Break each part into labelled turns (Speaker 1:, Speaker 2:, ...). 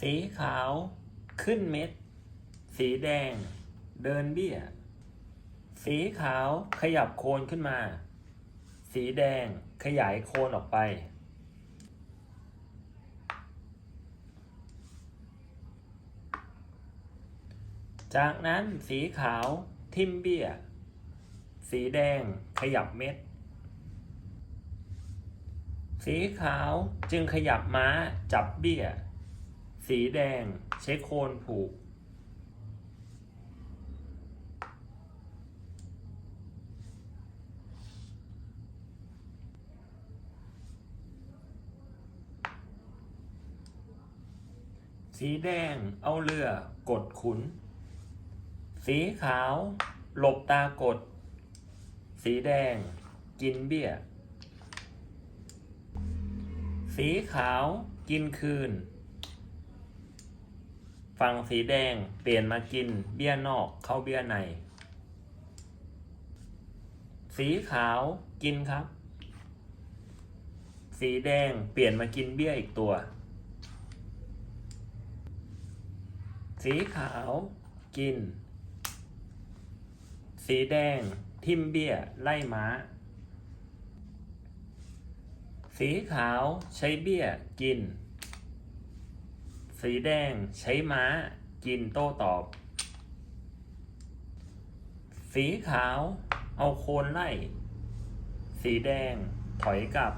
Speaker 1: สีขาวขึ้นเม็ด สีแดง เดินเบี้ย สีขาวขยับโคนขึ้นมา สีแดงขยายโคนออกไปจากนั้นสีขาวทิ่มเบี้ย สีแดงขยับเม็ด สีขาวจึงขยับม้าจับเบี้ย สีแดงใช้โคนผูก สีแดงเอาเรือกดขุน สีขาว หลบตากด สีแดง กินเบี้ย สีขาวกินคืน ฝั่งสีแดงเปลี่ยนมากินเบี้ยนอกเข้าเบี้ยใน สีขาวกินครับ สีแดงเปลี่ยนมากินเบี้ยอีกตัว สีขาวกิน สีแดงทิมเบี้ยไล่ม้า สีขาวใช้เบี้ยกิน สีแดงใช้ม้า กินโต้ตอบ สีขาวเอาโคนไล่ สีแดงถอยกลับ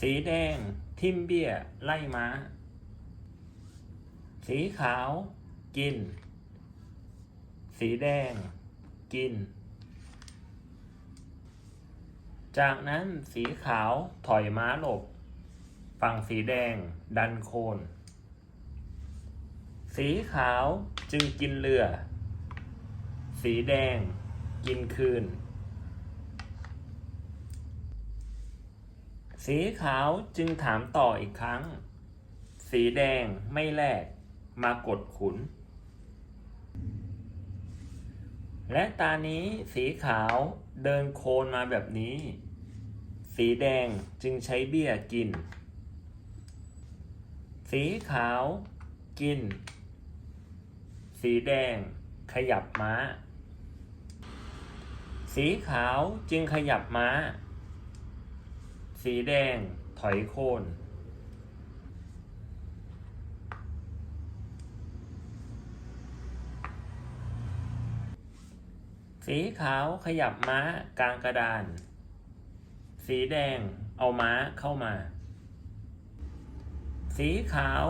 Speaker 1: สีแดงทิมเบี้ยไล่ม้า สีขาวกิน สีแดงกิน จากนั้นสีขาวถอยม้าหลบ ฝั่งสีแดงดันโคน สีขาวจึงกินเรือ สีแดงกินคืน สีขาวจึงถามต่ออีกครั้ง สีแดงไม่แลกมากดขุน และตานี้สีขาวเดินโคนมาแบบนี้ สีแดงจึงใช้เบี้ยกิน สีขาวกิน สีแดงขยับม้า สีขาวจึงขยับม้า สีแดงถอยโคน สีขาวขยับม้ากลางกระดาน สีแดงเอาม้าเข้ามา สีขาว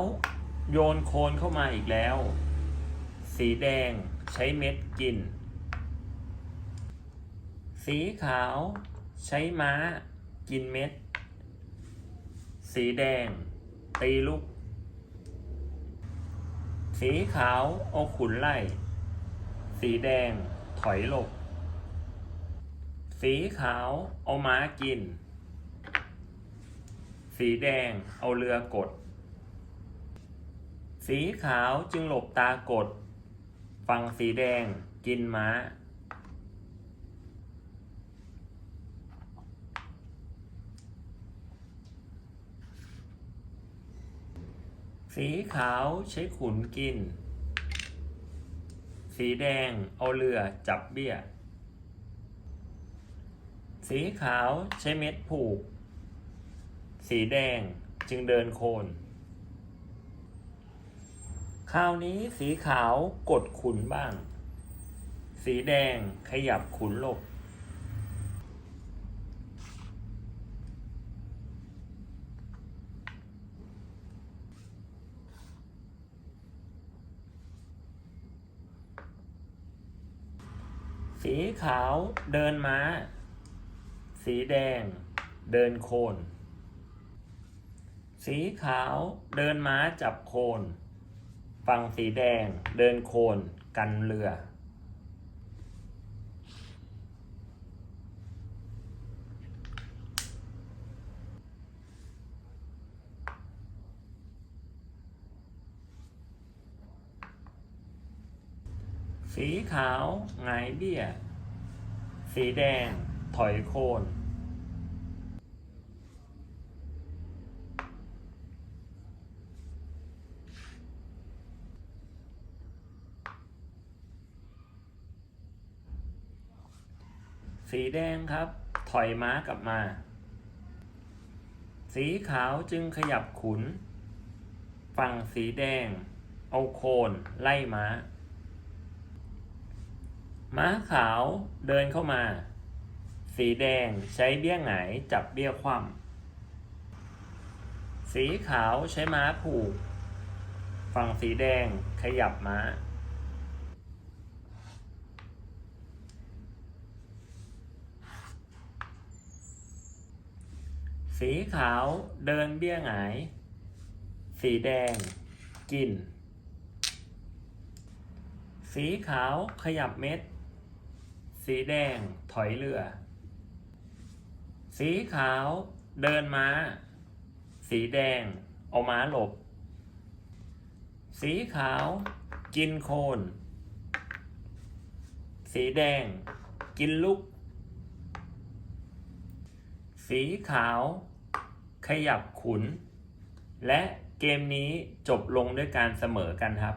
Speaker 1: โยนโคนเข้ามาอีกแล้ว สีแดงใช้เม็ดกิน สีขาวใช้ม้ากินเม็ด สีแดงตีลูก สีขาวเอาขุนไล่ สีแดง ถอยหลบ สีขาวเอาม้ากิน สีแดงเอาเรือกด สีขาวจึงหลบตากด ฝั่งสีแดงกินม้า สีขาวใช้ขุนกิน สีแดงเอาเรือจับเบี้ย สีขาวใช้เม็ดผูก สีแดงจึงเดินโคน คราวนี้สีขาวกดขุนบ้าง สีแดงขยับขุนลบ สีขาวเดินม้า สีแดงเดินโคน สีขาวเดินม้าจับโคน ฝั่งสีแดงเดินโคนกันเรือ สีขาวไงเบี้ย สีแดง ถอยโคนสีแดงครับ ถอยม้ากลับมา สีขาวจึงขยับขุน ฝั่งสีแดง เอาโคนไล่ม้า ม้าขาวเดินเข้ามา สีแดงใช้เบี้ยหงายจับเบี้ยคว่ำสีขาวใช้ม้าผูก ฝั่งสีแดงขยับม้า สีขาวเดินเบี้ยหงาย สีแดงกิน สีขาวขยับเม็ด สีแดงถอยเรือ สีขาวเดินม้า สีแดงเอาม้าหลบ สีขาวกินโคน สีแดงกินลูกสีขาวขยับขุน และเกมนี้จบลงด้วยการเสมอกันครับ